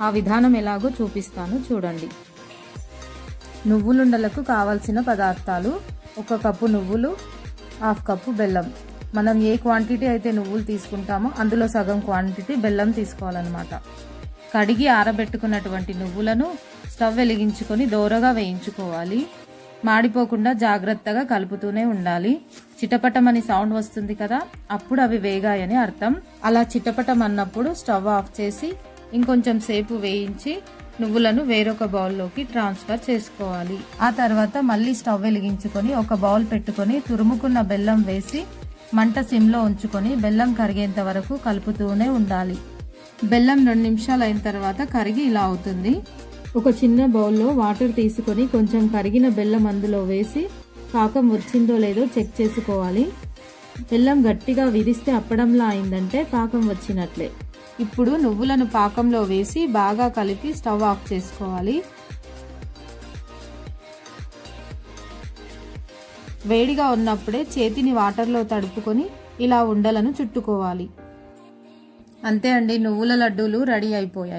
ఆ విధానం ఎలాగో చూపిస్తాను చూడండి. నువ్వులుండలకు కావలసిన పదార్థాలు ఒక కప్పు నువ్వులు హాఫ్ కప్పు బెల్లం. మనం ఏ క్వాంటిటీ అయితే నువ్వులు తీసుకుంటామో అందులో సగం క్వాంటిటీ బెల్లం తీసుకోవాలన్నమాట. కడిగి ఆరబెట్టుకున్నటువంటి నువ్వులను స్టవ్ వెలిగించుకొని దోరగా వేయించుకోవాలి. మాడిపోకుండా జాగ్రత్తగా కలుపుతూనే ఉండాలి. చిటపటమని సౌండ్ వస్తుంది కదా అప్పుడు అవి వేగాయని అర్థం. అలా చిటపటం అన్నప్పుడు స్టవ్ ఆఫ్ చేసి ఇంకొంచెం సేపు వేయించి నువ్వులను వేరొక బౌల్లోకి ట్రాన్స్ఫర్ చేసుకోవాలి. ఆ తర్వాత మళ్ళీ స్టవ్ వెలిగించుకొని ఒక బౌల్ పెట్టుకొని తురుముకున్న బెల్లం వేసి మంట సిమ్లో ఉంచుకొని బెల్లం కరిగేంత వరకు కలుపుతూనే ఉండాలి. బెల్లం రెండు నిమిషాలు అయిన తర్వాత కరిగి ఇలా అవుతుంది. ఒక చిన్న బౌల్లో వాటర్ తీసుకొని కొంచెం కరిగిన బెల్లం అందులో వేసి పాకం వచ్చిందో లేదో చెక్ చేసుకోవాలి. బెల్లం గట్టిగా విరిస్తే అప్పడంలా అయిందంటే పాకం వచ్చినట్లే. ఇప్పుడు నువ్వులను పాకంలో వేసి బాగా కలిపి స్టవ్ ఆఫ్ చేసుకోవాలి. వేడిగా ఉన్నప్పుడే చేతిని వాటర్లో తడుపుకొని ఇలా ఉండలను చుట్టుకోవాలి. అంతే అండి నువ్వుల లడ్డూలు రెడీ అయిపోయాయి.